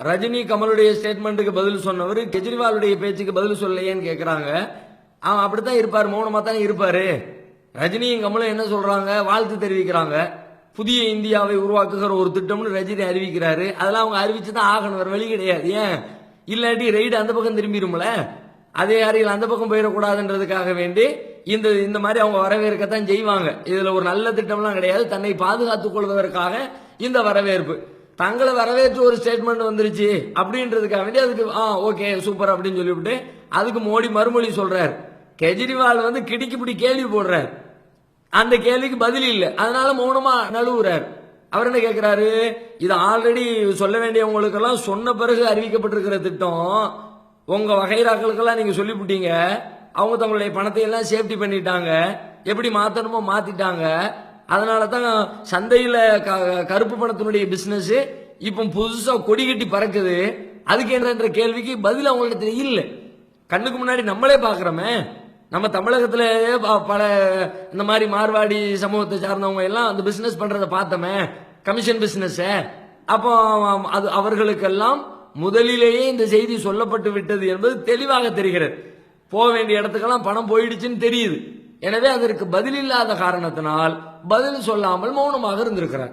ரஜினி கமலுடைய ஸ்டேட்மெண்ட்டுக்கு பதில் சொன்னவர் கெஜ்ரிவாலுடைய பேச்சுக்கு பதில் சொல்லலையேன்னு கேட்குறாங்க அவன் அப்படித்தான் இருப்பார் மௌனமாக தான் இருப்பார். ரஜினியும் கமலும் என்ன சொல்கிறாங்க வாழ்த்து தெரிவிக்கிறாங்க. புதிய இந்தியாவை உருவாக்குகிற ஒரு திட்டம்னு ரஜினி அறிவிக்கிறாரு. அதெல்லாம் அவங்க அறிவிச்சு தான் ஆகணும் வேறு வழி கிடையாது. ஏன்? இல்லாட்டி ரைடு அந்த பக்கம் திரும்பிடும்ல அதே அறையில் அந்த பக்கம் போயிடக்கூடாதுன்றதுக்காக வேண்டி இந்த இந்த மாதிரி அவங்க வரவேற்கத்தான் செய்வாங்க. இதில் ஒரு நல்ல திட்டம்லாம் கிடையாது. தன்னை பாதுகாத்துக் கொள்வதற்காக இந்த வரவேற்பு. தங்களை வரவேற்று ஒரு ஸ்டேட்மெண்ட் வந்துருச்சு அப்படின்றதுக்காக வேண்டி அதுக்கு ஆ ஓகே சூப்பர் அப்படின்னு சொல்லிவிட்டு அதுக்கு மோடி மறுமொழி சொல்றாரு. கெஜ்ரிவால் வந்து கிடிக்குப்பிடி கேள்வி போடுறார். அந்த கேள்விக்கு பதில் இல்லை. அதனால மௌனமா நழுவுறார். அவர் என்ன கேட்கிறாரு இது ஆல்ரெடி சொல்ல வேண்டியவங்களுக்கெல்லாம் சொன்ன பிறகு அறிவிக்கப்பட்டிருக்கிற திட்டம். உங்க வகைராக்களுக்கெல்லாம் நீங்க சொல்லிவிட்டீங்க. அவங்க தங்களுடைய பணத்தை எல்லாம் சேஃப்டி பண்ணிட்டாங்க. எப்படி மாத்தணுமோ மாத்திட்டாங்க. அதனால தான் சந்தையில் க- கருப்பு பணத்தினுடைய பிஸ்னஸ்ஸு இப்போ புதுசாக கொடி கட்டி பறக்குது. அதுக்கு என்னன்ற கேள்விக்கு பதில் அவங்கள்ட்ட இல்லை. கண்ணுக்கு முன்னாடி நம்மளே பார்க்குறோமே நம்ம தமிழகத்துல ப- பல இந்த மாதிரி மார்வாடி சமூகத்தை சார்ந்தவங்க எல்லாம் அந்த பிஸ்னஸ் பண்ணுறத பார்த்தோமே. கமிஷன் பிஸ்னஸ்ஸை அப்போ அது அவர்களுக்கெல்லாம் முதலிலேயே இந்த செய்தி சொல்லப்பட்டு விட்டது என்பது தெளிவாக தெரிகிறது. போக வேண்டிய இடத்துக்கெல்லாம் பணம் போயிடுச்சுன்னு தெரியுது. எனவே அதற்கு பதில் இல்லாத காரணத்தினால் பதில் சொல்லாமல் மௌனமாக இருந்திருக்கிறார்.